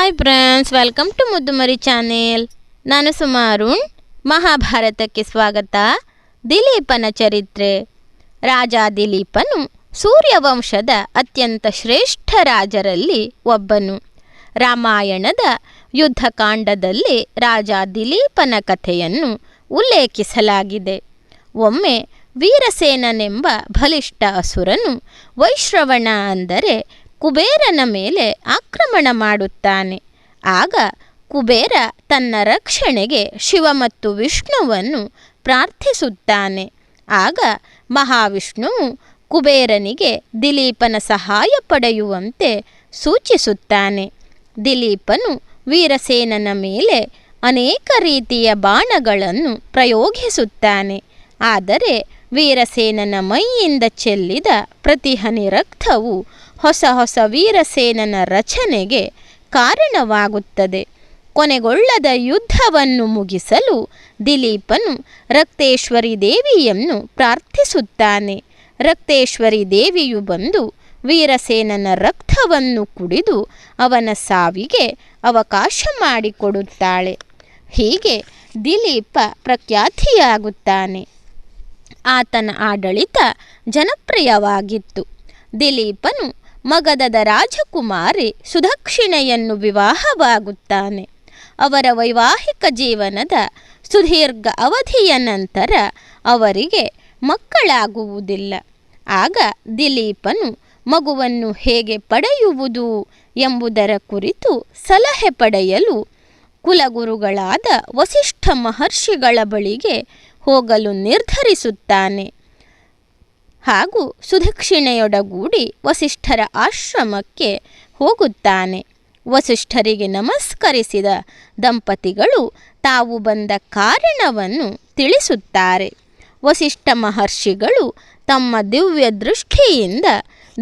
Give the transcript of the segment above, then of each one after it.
Hi friends welcome to Muddumari channel ನಾನು ಸುಮಾರುಣ್ ಮಹಾಭಾರತಕ್ಕೆ ಸ್ವಾಗತ. ದಿಲೀಪನ ಚರಿತ್ರೆ. ರಾಜ ದಿಲೀಪನು ಸೂರ್ಯವಂಶದ ಅತ್ಯಂತ ಶ್ರೇಷ್ಠ ರಾಜರಲ್ಲಿ ಒಬ್ಬನು. ರಾಮಾಯಣದ ಯುದ್ಧಕಾಂಡದಲ್ಲಿ ರಾಜ ದಿಲೀಪನ ಕಥೆಯನ್ನು ಉಲ್ಲೇಖಿಸಲಾಗಿದೆ. ಒಮ್ಮೆ ವೀರಸೇನನೆಂಬ ಬಲಿಷ್ಠ ಅಸುರನು ವೈಶ್ರವಣ ಅಂದರೆ ಕುಬೇರನ ಮೇಲೆ ಆಕ್ರಮಣ ಮಾಡುತ್ತಾನೆ. ಆಗ ಕುಬೇರ ತನ್ನ ರಕ್ಷಣೆಗೆ ಶಿವ ಮತ್ತು ವಿಷ್ಣುವನ್ನು ಪ್ರಾರ್ಥಿಸುತ್ತಾನೆ. ಆಗ ಮಹಾವಿಷ್ಣುವು ಕುಬೇರನಿಗೆ ದಿಲೀಪನ ಸಹಾಯ ಪಡೆಯುವಂತೆ ಸೂಚಿಸುತ್ತಾನೆ. ದಿಲೀಪನು ವೀರಸೇನನ ಮೇಲೆ ಅನೇಕ ರೀತಿಯ ಬಾಣಗಳನ್ನು ಪ್ರಯೋಗಿಸುತ್ತಾನೆ. ಆದರೆ ವೀರಸೇನನ ಮೈಯಿಂದ ಚೆಲ್ಲಿದ ಪ್ರತಿಹನಿ ರಕ್ತವು ಹೊಸ ಹೊಸ ವೀರಸೇನನ ರಚನೆಗೆ ಕಾರಣವಾಗುತ್ತದೆ. ಕೊನೆಗೊಳ್ಳದ ಯುದ್ಧವನ್ನು ಮುಗಿಸಲು ದಿಲೀಪನು ರಕ್ತೇಶ್ವರಿ ದೇವಿಯನ್ನು ಪ್ರಾರ್ಥಿಸುತ್ತಾನೆ. ರಕ್ತೇಶ್ವರಿ ದೇವಿಯು ಬಂದು ವೀರಸೇನನ ರಕ್ತವನ್ನು ಕುಡಿದು ಅವನ ಸಾವಿಗೆ ಅವಕಾಶ ಮಾಡಿಕೊಡುತ್ತಾಳೆ. ಹೀಗೆ ದಿಲೀಪ ಪ್ರಖ್ಯಾತಿಯಾಗುತ್ತಾನೆ. ಆತನ ಆಡಳಿತ ಜನಪ್ರಿಯವಾಗಿತ್ತು. ದಿಲೀಪನು ಮಗಧದ ರಾಜಕುಮಾರಿ ಸುದಕ್ಷಿಣೆಯನ್ನು ವಿವಾಹವಾಗುತ್ತಾನೆ. ಅವರ ವೈವಾಹಿಕ ಜೀವನದ ಸುದೀರ್ಘ ಅವಧಿಯ ನಂತರ ಅವರಿಗೆ ಮಕ್ಕಳಾಗುವುದಿಲ್ಲ. ಆಗ ದಿಲೀಪನು ಮಗುವನ್ನು ಹೇಗೆ ಪಡೆಯುವುದು ಎಂಬುದರ ಕುರಿತು ಸಲಹೆ ಪಡೆಯಲು ಕುಲಗುರುಗಳಾದ ವಸಿಷ್ಠ ಮಹರ್ಷಿಗಳ ಬಳಿಗೆ ಹೋಗಲು ನಿರ್ಧರಿಸುತ್ತಾನೆ. ಹಾಗೂ ಸುದಕ್ಷಿಣೆಯೊಡಗೂಡಿ ವಸಿಷ್ಠರ ಆಶ್ರಮಕ್ಕೆ ಹೋಗುತ್ತಾನೆ. ವಸಿಷ್ಠರಿಗೆ ನಮಸ್ಕರಿಸಿದ ದಂಪತಿಗಳು ತಾವು ಬಂದ ಕಾರಣವನ್ನು ತಿಳಿಸುತ್ತಾರೆ. ವಸಿಷ್ಠ ಮಹರ್ಷಿಗಳು ತಮ್ಮ ದಿವ್ಯ ದೃಷ್ಟಿಯಿಂದ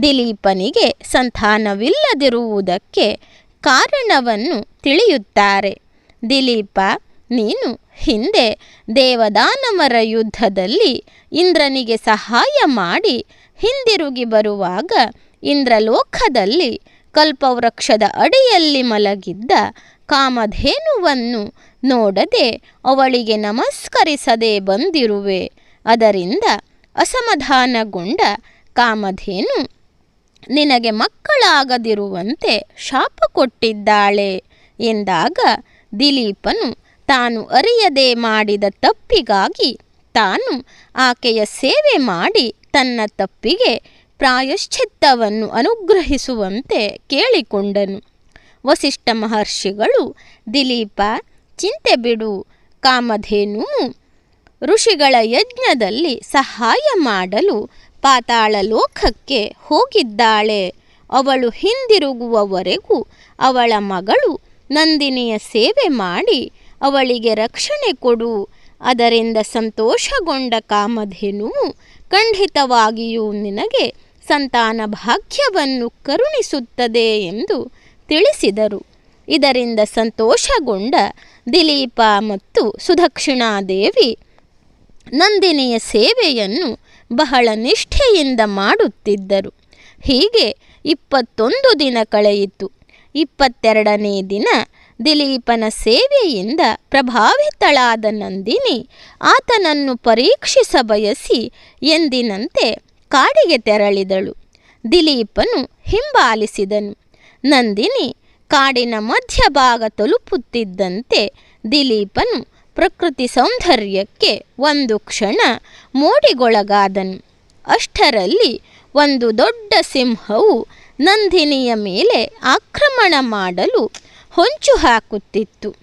ದಿಲೀಪನಿಗೆ ಸಂತಾನವಿಲ್ಲದಿರುವುದಕ್ಕೆ ಕಾರಣವನ್ನು ತಿಳಿಯುತ್ತಾರೆ. ದಿಲೀಪ ನೀನು ಹಿಂದೆ ದೇವದಾನವರ ಯುದ್ಧದಲ್ಲಿ ಇಂದ್ರನಿಗೆ ಸಹಾಯ ಮಾಡಿ ಹಿಂದಿರುಗಿ ಬರುವಾಗ ಇಂದ್ರಲೋಕದಲ್ಲಿ ಕಲ್ಪವೃಕ್ಷದ ಅಡಿಯಲ್ಲಿ ಮಲಗಿದ್ದ ಕಾಮಧೇನುವನ್ನು ನೋಡದೆ ಅವಳಿಗೆ ನಮಸ್ಕರಿಸದೆ ಬಂದಿರುವೆ. ಅದರಿಂದ ಅಸಮಾಧಾನಗೊಂಡ ಕಾಮಧೇನು ನಿನಗೆ ಮಕ್ಕಳಾಗದಿರುವಂತೆ ಶಾಪ ಕೊಟ್ಟಿದ್ದಾಳೆ ಎಂದಾಗ ದಿಲೀಪನು ತಾನು ಅರಿಯದೆ ಮಾಡಿದ ತಪ್ಪಿಗಾಗಿ ತಾನು ಆಕೆಯ ಸೇವೆ ಮಾಡಿ ತನ್ನ ತಪ್ಪಿಗೆ ಪ್ರಾಯಶ್ಚಿತ್ತವನ್ನು ಅನುಗ್ರಹಿಸುವಂತೆ ಕೇಳಿಕೊಂಡನು. ವಸಿಷ್ಠ ಮಹರ್ಷಿಗಳು, ದಿಲೀಪ, ಚಿಂತೆ ಬಿಡು, ಕಾಮಧೇನು, ಋಷಿಗಳ ಯಜ್ಞದಲ್ಲಿ ಸಹಾಯ ಮಾಡಲು ಪಾತಾಳ ಲೋಕಕ್ಕೆ ಹೋಗಿದ್ದಾಳೆ. ಅವಳು ಹಿಂದಿರುಗುವವರೆಗೂ ಅವಳ ಮಗಳು ನಂದಿನಿಯ ಸೇವೆ ಮಾಡಿ ಅವಳಿಗೆ ರಕ್ಷಣೆ ಕೊಡು. ಅದರಿಂದ ಸಂತೋಷಗೊಂಡ ಕಾಮಧೇನುವು ಖಂಡಿತವಾಗಿಯೂ ನಿನಗೆ ಸಂತಾನ ಭಾಗ್ಯವನ್ನು ಕರುಣಿಸುತ್ತದೆ ಎಂದು ತಿಳಿಸಿದರು. ಇದರಿಂದ ಸಂತೋಷಗೊಂಡ ದಿಲೀಪ ಮತ್ತು ಸುದಕ್ಷಿಣಾದೇವಿ ನಂದಿನಿಯ ಸೇವೆಯನ್ನು ಬಹಳ ನಿಷ್ಠೆಯಿಂದ ಮಾಡುತ್ತಿದ್ದರು. ಹೀಗೆ ಇಪ್ಪತ್ತೊಂದು ದಿನ ಕಳೆಯಿತು. ಇಪ್ಪತ್ತೆರಡನೇ ದಿನ ದಿಲೀಪನ ಸೇವೆಯಿಂದ ಪ್ರಭಾವಿತಳಾದ ನಂದಿನಿ ಆತನನ್ನು ಪರೀಕ್ಷಿಸ ಬಯಸಿ ಎಂದಿನಂತೆ ಕಾಡಿಗೆ ತೆರಳಿದಳು. ದಿಲೀಪನು ಹಿಂಬಾಲಿಸಿದನು. ನಂದಿನಿ ಕಾಡಿನ ಮಧ್ಯಭಾಗ ತಲುಪುತ್ತಿದ್ದಂತೆ ದಿಲೀಪನು ಪ್ರಕೃತಿ ಸೌಂದರ್ಯಕ್ಕೆ ಒಂದು ಕ್ಷಣ ಮೋಡಿಗೊಳಗಾದನು. ಅಷ್ಟರಲ್ಲಿ ಒಂದು ದೊಡ್ಡ ಸಿಂಹವು ನಂದಿನಿಯ ಮೇಲೆ ಆಕ್ರಮಣ ಮಾಡಲು ಹೊಂಚು ಹಾಕುತ್ತಿತ್ತು.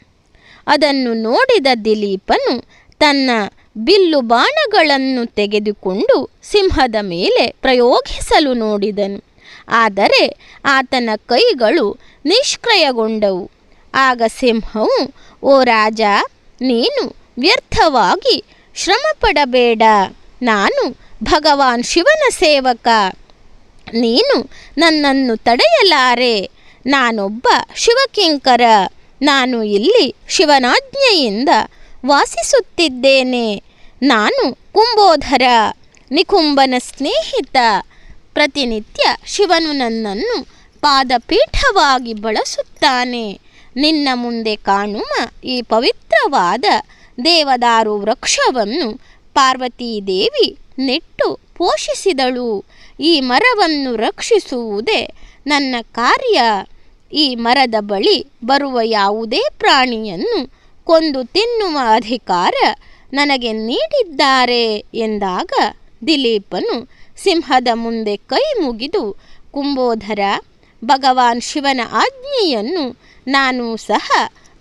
ಅದನ್ನು ನೋಡಿದ ದಿಲೀಪನು ತನ್ನ ಬಿಲ್ಲು ಬಾಣಗಳನ್ನು ತೆಗೆದುಕೊಂಡು ಸಿಂಹದ ಮೇಲೆ ಪ್ರಯೋಗಿಸಲು ನೋಡಿದನು. ಆದರೆ ಆತನ ಕೈಗಳು ನಿಷ್ಕ್ರಯಗೊಂಡವು. ಆಗ ಸಿಂಹವು, ಓ ರಾಜ, ನೀನು ವ್ಯರ್ಥವಾಗಿ ಶ್ರಮಪಡಬೇಡ. ನಾನು ಭಗವಾನ್ ಶಿವನ ಸೇವಕ. ನೀನು ನನ್ನನ್ನು ತಡೆಯಲಾರೆ. ನಾನೊಬ್ಬ ಶಿವಕಿಂಕರ. ನಾನು ಇಲ್ಲಿ ಶಿವನಾಜ್ಞೆಯಿಂದ ವಾಸಿಸುತ್ತಿದ್ದೇನೆ. ನಾನು ಕುಂಭೋಧರ ನಿಕುಂಬನ ಸ್ನೇಹಿತ. ಪ್ರತಿನಿತ್ಯ ಶಿವನು ನನ್ನನ್ನು ಪಾದಪೀಠವಾಗಿ ಬಳಸುತ್ತಾನೆ. ನಿನ್ನ ಮುಂದೆ ಕಾಣುವ ಈ ಪವಿತ್ರವಾದ ದೇವದಾರು ವೃಕ್ಷವನ್ನು ಪಾರ್ವತೀದೇವಿ ನೆಟ್ಟು ಪೋಷಿಸಿದಳು. ಈ ಮರವನ್ನು ರಕ್ಷಿಸುವುದೇ ನನ್ನ ಕಾರ್ಯ. ಈ ಮರದ ಬಳಿ ಬರುವ ಯಾವುದೇ ಪ್ರಾಣಿಯನ್ನು ಕೊಂದು ತಿನ್ನುವ ಅಧಿಕಾರ ನನಗೆ ನೀಡಿದ್ದಾರೆ ಎಂದಾಗ ದಿಲೀಪನು ಸಿಂಹದ ಮುಂದೆ ಕೈ ಮುಗಿದು, ಕುಂಬೋಧರ, ಭಗವಾನ್ ಶಿವನ ಆಜ್ಞೆಯನ್ನು ನಾನು ಸಹ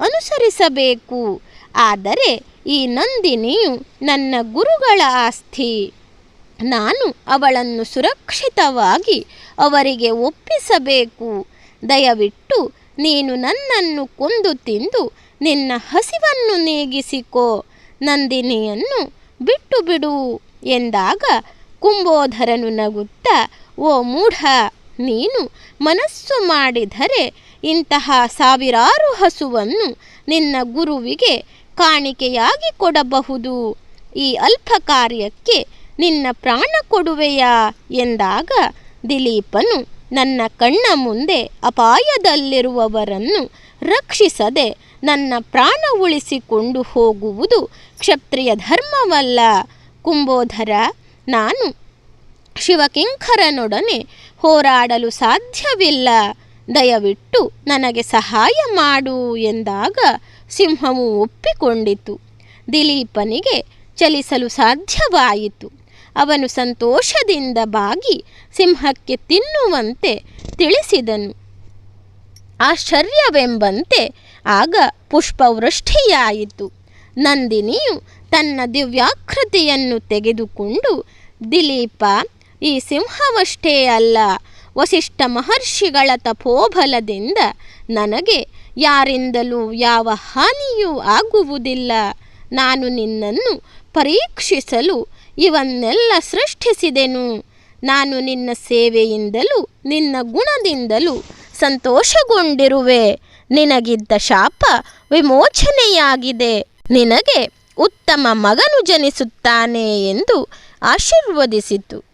ಅನುಸರಿಸಬೇಕು. ಆದರೆ ಈ ನಂದಿನಿಯು ನನ್ನ ಗುರುಗಳ ಆಸ್ತಿ. ನಾನು ಅವಳನ್ನು ಸುರಕ್ಷಿತವಾಗಿ ಅವರಿಗೆ ಒಪ್ಪಿಸಬೇಕು. ದಯವಿಟ್ಟು ನೀನು ನನ್ನನ್ನು ಕೊಂದು ತಿಂದು ನಿನ್ನ ಹಸಿವನ್ನು ನೀಗಿಸಿಕೋ, ನಂದಿನಿಯನ್ನು ಬಿಟ್ಟು ಬಿಡು ಎಂದಾಗ ಕುಂಬೋಧರನು ನಗುತ್ತಾ, ಓ ಮೂಢ, ನೀನು ಮನಸ್ಸು ಮಾಡಿದರೆ ಇಂತಹ ಸಾವಿರಾರು ಹಸುವನ್ನು ನಿನ್ನ ಗುರುವಿಗೆ ಕಾಣಿಕೆಯಾಗಿ ಕೊಡಬಹುದು. ಈ ಅಲ್ಪ ಕಾರ್ಯಕ್ಕೆ ನಿನ್ನ ಪ್ರಾಣ ಕೊಡುವೆಯಾ? ಎಂದಾಗ ದಿಲೀಪನು ನನ್ನ ಕಣ್ಣ ಮುಂದೆ ಅಪಾಯದಲ್ಲಿರುವವರನ್ನು ರಕ್ಷಿಸದೆ ನನ್ನ ಪ್ರಾಣ ಉಳಿಸಿಕೊಂಡು ಹೋಗುವುದು ಕ್ಷತ್ರಿಯ ಧರ್ಮವಲ್ಲ. ಕುಂಬೋಧರ, ನಾನು ಶಿವಕಿಂಕರನೊಡನೆ ಹೋರಾಡಲು ಸಾಧ್ಯವಿಲ್ಲ. ದಯವಿಟ್ಟು ನನಗೆ ಸಹಾಯ ಮಾಡು ಎಂದಾಗ ಸಿಂಹವು ಒಪ್ಪಿಕೊಂಡಿತು. ದಿಲೀಪನಿಗೆ ಚಲಿಸಲು ಸಾಧ್ಯವಾಯಿತು. ಅವನು ಸಂತೋಷದಿಂದ ಬಾಗಿ ಸಿಂಹಕ್ಕೆ ತಿನ್ನುವಂತೆ ತಿಳಿಸಿದನು. ಆಶ್ಚರ್ಯವೆಂಬಂತೆ ಆಗ ಪುಷ್ಪವೃಷ್ಟಿಯಾಯಿತು ನಂದಿನಿಯು ತನ್ನ ದಿವ್ಯಾಕೃತಿಯನ್ನು ತೆಗೆದುಕೊಂಡು, ದಿಲೀಪ, ಈ ಸಿಂಹವಷ್ಟೇ ಅಲ್ಲ, ವಸಿಷ್ಠ ಮಹರ್ಷಿಗಳ ತಪೋಬಲದಿಂದ ನನಗೆ ಯಾರಿಂದಲೂ ಯಾವ ಹಾನಿಯೂ ಆಗುವುದಿಲ್ಲ. ನಾನು ನಿನ್ನನ್ನು ಪರೀಕ್ಷಿಸಲು ಇವನ್ನೆಲ್ಲ ಸೃಷ್ಟಿಸಿದೆನು. ನಾನು ನಿನ್ನ ಸೇವೆಯಿಂದಲೂ, ನಿನ್ನ ಗುಣದಿಂದಲೂ ಸಂತೋಷಗೊಂಡಿರುವೆ. ನಿನಗಿದ್ದ ಶಾಪ ವಿಮೋಚನೆಯಾಗಿದೆ. ನಿನಗೆ ಉತ್ತಮ ಮಗನು ಜನಿಸುತ್ತಾನೆ ಎಂದು ಆಶೀರ್ವದಿಸಿತು.